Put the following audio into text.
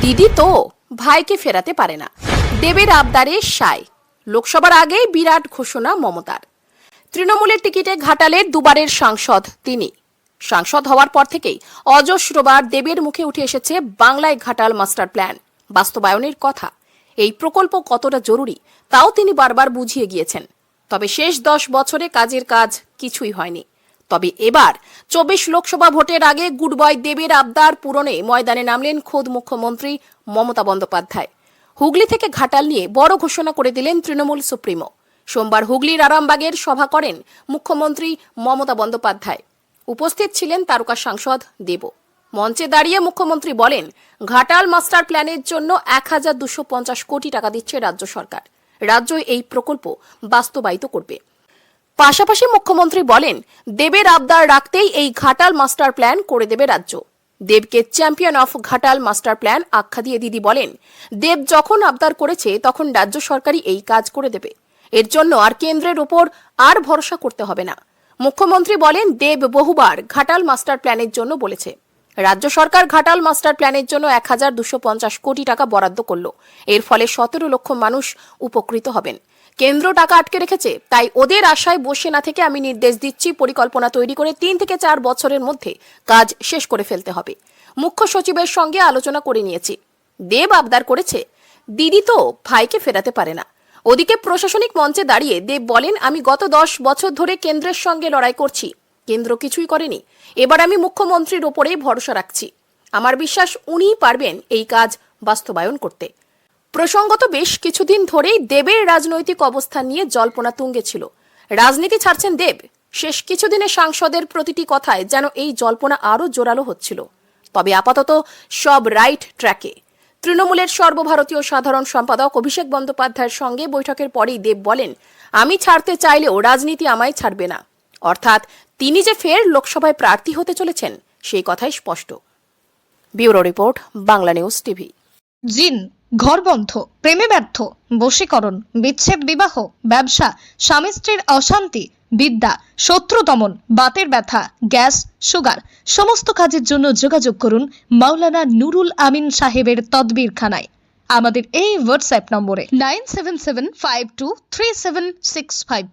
দিদি তো ভাইকে ফেরাতে পারে না। দেবের আবদারে সায়। লোকসভার আগেই বিরাট ঘোষণা মমতার। তৃণমূলের টিকিটে ঘাটালের দুবারের সাংসদ তিনি। সাংসদ হওয়ার পর থেকেই অজস্রবার দেবের মুখে উঠে এসেছে বাংলায় ঘাটাল মাস্টার প্ল্যান। বাস্তবায়নের কথা। এই প্রকল্প কতটা জরুরি তাও তিনি বারবার বুঝিয়ে গিয়েছেন। তবে শেষ দশ বছরে কাজের কাজ কিছুই হয়নি। তবে এবার চব্বিশ লোকসভা ভোটের আগে গুড বয় দেবের আবদার পূরণে ময়দানে নামলেন খোদ মুখ্যমন্ত্রী মমতা বন্দ্যোপাধ্যায়। হুগলি থেকে ঘাটাল নিয়ে বড় ঘোষণা করে দিলেন তৃণমূল সুপ্রিমো। সোমবার হুগলির আরামবাগের সভা করেন মুখ্যমন্ত্রী মমতা বন্দ্যোপাধ্যায়। উপস্থিত ছিলেন তারকা সাংসদ দেব। মঞ্চে দাঁড়িয়ে মুখ্যমন্ত্রী বলেন, ঘাটাল মাস্টার প্ল্যানের জন্য এক হাজার দুশো পঞ্চাশ কোটি টাকা দিচ্ছে রাজ্য সরকার। রাজ্য এই প্রকল্প বাস্তবায়িত করবে। পাশাপাশি মুখ্যমন্ত্রী বলেন, দেবের আবদার রাখতেই এই ঘাটাল মাস্টার প্ল্যান করে দেবে রাজ্য। দেবকে champion of Ghatal master plan আখ্যা দিয়ে দিদি বলেন, দেব যখন আবদার করেছে, তখন রাজ্য সরকারই এই কাজ করে দেবে। এর জন্য আর কেন্দ্রের ওপর আর ভরসা করতে হবে না। মুখ্যমন্ত্রী বলেন, দেব বহুবার ঘাটাল মাস্টার প্ল্যানের জন্য বলেছে। রাজ্য সরকার ঘাটাল মাস্টার প্ল্যানের জন্য এক হাজার দুশো পঞ্চাশ কোটি টাকা বরাদ্দ করল। এর ফলে সতেরো লক্ষ মানুষ উপকৃত হবেন। কেন্দ্র টাকা আটকে রেখেছে, তাই ওদের আশায় বসে না থেকে আমি নির্দেশ দিচ্ছি, পরিকল্পনা তৈরি করে তিন থেকে চার বছরের মধ্যে কাজ শেষ করে ফেলতে হবে। মুখ্য সচিবের সঙ্গে আলোচনা করে নিয়েছি। দেব আবদার করেছে, দিদি তো ভাইকে ফেরাতে পারে না। ওদিকে প্রশাসনিক মঞ্চে দাঁড়িয়ে দেব বলেন, আমি গত দশ বছর ধরে কেন্দ্রের সঙ্গে লড়াই করছি, কেন্দ্র কিছুই করেনি। এবার আমি মুখ্যমন্ত্রীর ওপরেই ভরসা রাখছি। আমার বিশ্বাস উনিই পারবেন এই কাজ বাস্তবায়ন করতে। প্রসঙ্গত বেশ কিছুদিন ধরেই দেবের রাজনৈতিক অবস্থান নিয়ে জল্পনা তুঙ্গে ছিল। রাজনীতি ছাড়ছেন দেব। শেষ কিছুদিনে সাংসদের প্রতিটি কথায় যেন এই জল্পনা আরও জোরালো হচ্ছিল। তবে আপাতত সব রাইট ট্র্যাকে। তৃণমূলের সর্বভারতীয় সাধারণ সম্পাদক অভিষেক বন্দ্যোপাধ্যায়ের সঙ্গে বৈঠকের পরেই দেব বলেন, আমি ছাড়তে চাইলেও রাজনীতি আমায় ছাড়বে না। অর্থাৎ তিনি যে ফের লোকসভায় প্রার্থী হতে চলেছেন, সেই কথাই স্পষ্ট। Bureau report, Bangla news TV. জিন ঘরবন্ধ, প্রেমে ব্যর্থ, বশীকরণ, বিচ্ছেদ বিবাহ, ব্যবসা, স্বামী স্ত্রীর অশান্তি, বিদ্যা, শত্রু দমন, বাতের ব্যথা, গ্যাস, সুগার, সমস্ত কাজের জন্য যোগাযোগ করুন মাওলানা নুরুল আমিন সাহেবের তদবির খানায় আমাদের এই হোয়াটসঅ্যাপ নম্বরে nine seven seven five two three seven six five